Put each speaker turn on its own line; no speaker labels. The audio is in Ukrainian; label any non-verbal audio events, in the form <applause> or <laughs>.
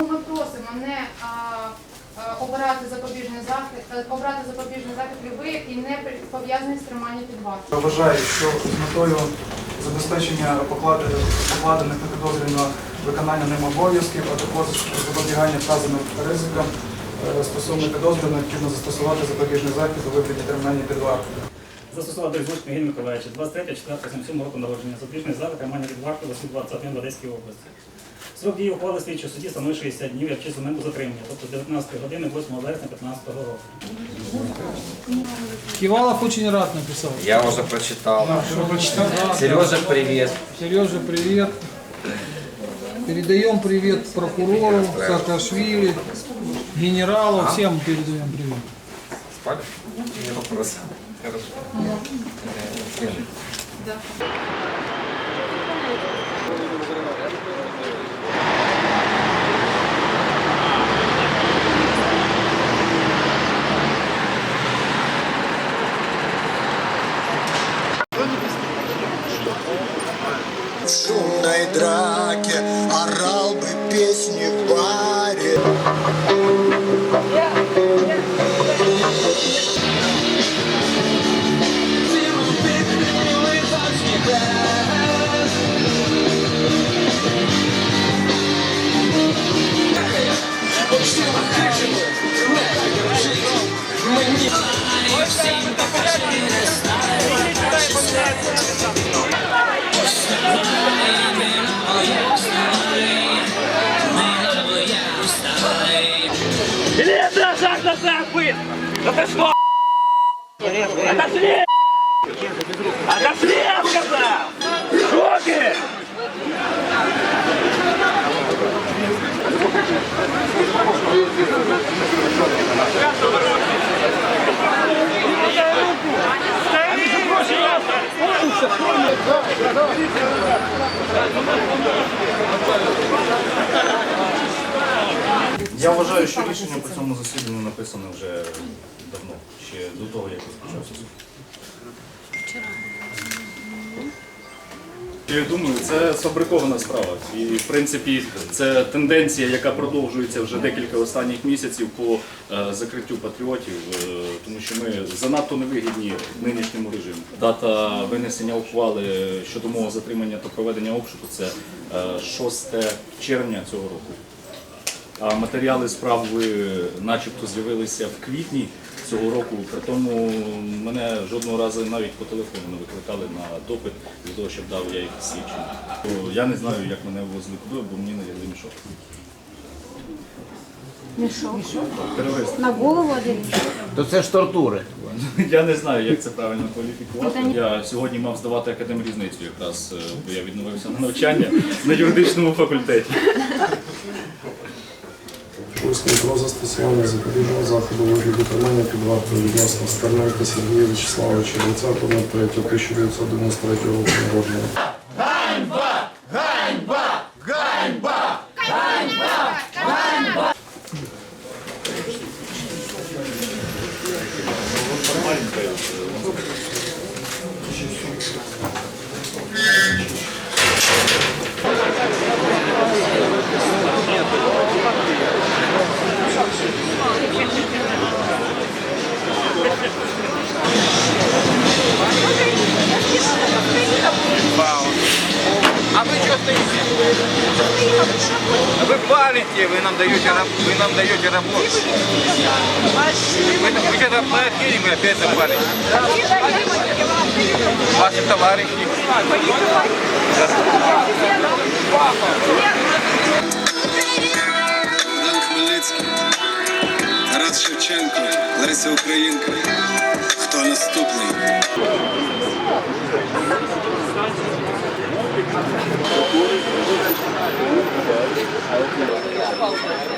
Ми просимо не а, а, обирати запобіжний захід, е, обрати запобіжний захід любий, який не пов'язаний з триманням під вартою.
Вважаю, що з метою забезпечення покладених на підозрюваного виконання ним обов'язків, а також запобігання вказаним ризикам е, стосовно підозри необхідно застосувати запобіжний захід у вигляді тримання під вартою.
Застосувати Різмучка Євгенія Миколаївича, 23, 4, 77 року народження, запобіжний захід тримання під вартою 821 в Одеській області. Срок дії ухвали слідчого судді становить 60 днів, як честь моменту затримання, тобто з 19 години 8 вересня 2015 року.
Кивалов очень рад написал.
Я уже прочитал.
Да.
Сережа, привет.
Сережа, привет. Передаем привет прокурору, Саакашвили, генералу, всем передаем привет.
Спали? Не вопрос. Хорошо.
В шумной драке орал бы песни в глазах быстро! Да ты что, Отошли!
Отошли, я сказал! Руки! Давай, давай. Вважаю, що рішення по цьому засіданні написане вже давно, ще до того, як розпочався суд. Я думаю, це сфабрикована справа. І в принципі це тенденція, яка продовжується вже декілька останніх місяців по е, закриттю патріотів, е, тому що ми занадто невигідні нинішньому режиму. Дата винесення ухвали щодо мого затримання та проведення обшуку це е, 6 червня цього року. А матеріали справи начебто з'явилися в квітні цього року, при тому мене жодного разу навіть по телефону не викликали на допит для того, щоб дав я їх свідчення. То Я не знаю, як мене ввозили куди, бо мені надягли мішок.
Мішок.
Терорист.
На голову один.
То це ж тортури. <laughs>
Я не знаю, як це правильно кваліфікувати. Я сьогодні мав здавати академрізницю якраз, е, бо я відновився на навчання на юридичному факультеті.
Шульський про застосування запобіжного заходу у вигляді тримання під вартою відносно Стерненка Сергія Вячеславовича 20.03.1993 року народження.
А Вы палите, вы нам даете, раб- вы нам даете работу. Вы, вы что-то проходили, мы опять запалите. Ваши товарищи.
Богдан Хмельницький, Тарас Шевченко, Леся Українка. Хто наступний? Thank you.